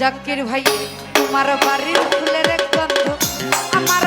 জাকির ভাই তোমার বাড়ির ফুলের গন্ধ আমার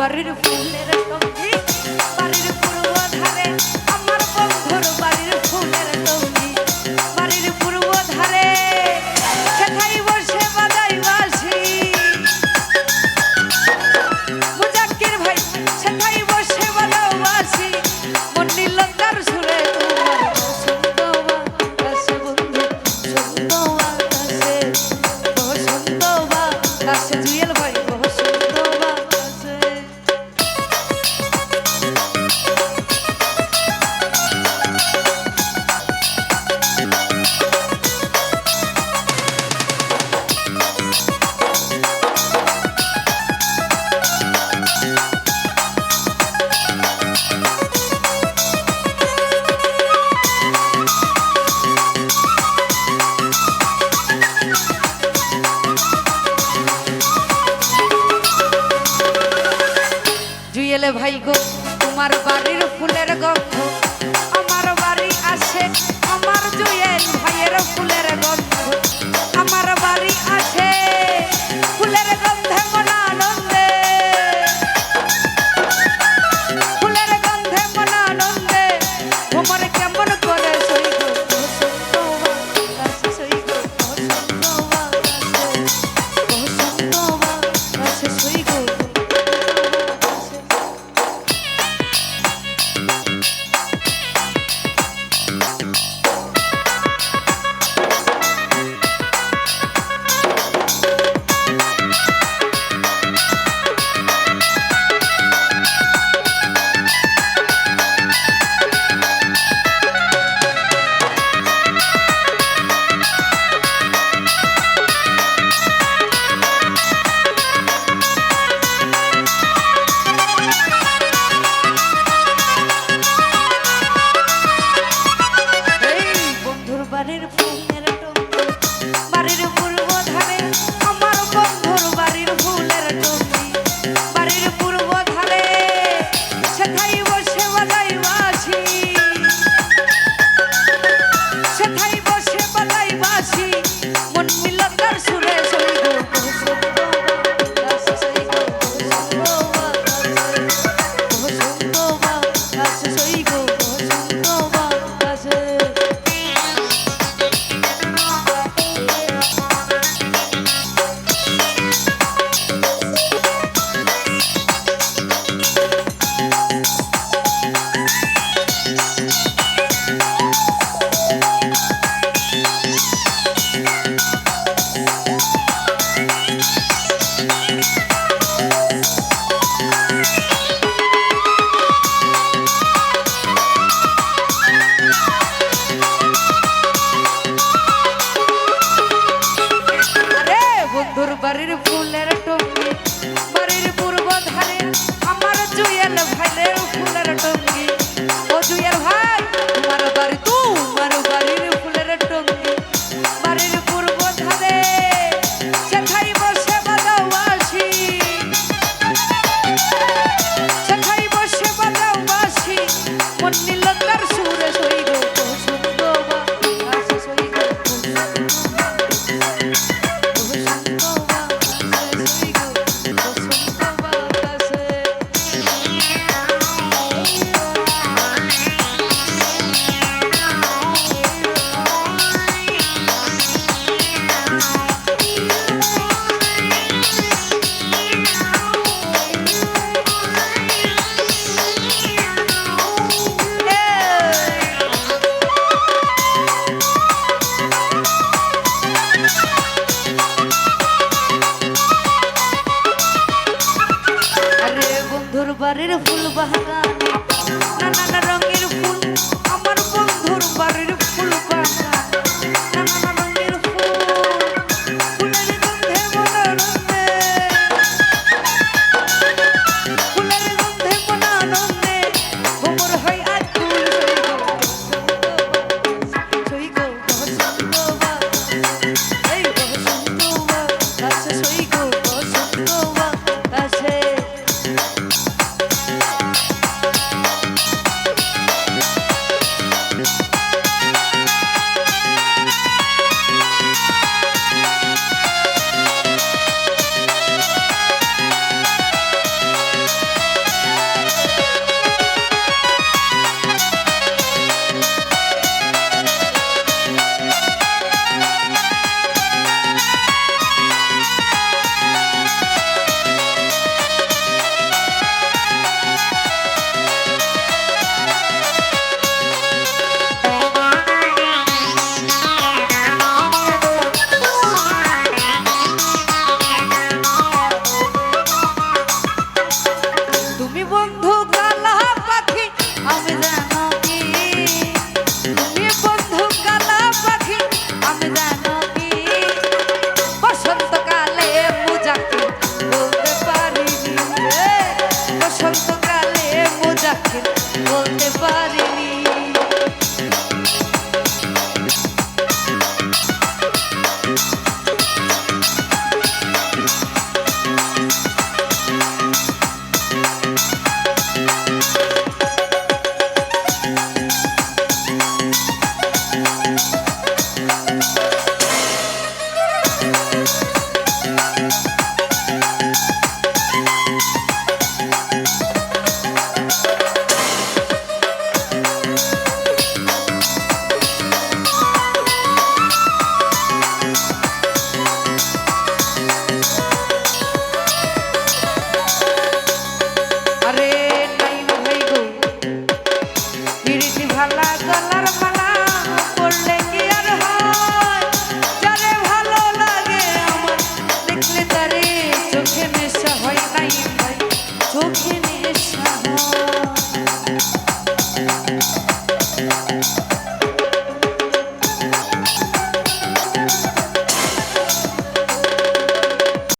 barrera fulera 이거 দুর্বারের ফুলের টঙ্গি বাড়ির পূর্ব ধারে আমার জুয়েল ভাইয়ের ফুলের টঙ্গি ও জুয়েল ভাই, তোমার বাড়ি, তোমার বাড়ির ফুলের টঙ্গি বাড়ির পূর্ব ধারে সেখানে বন্ধুর বাড়ির ফুল বাগানে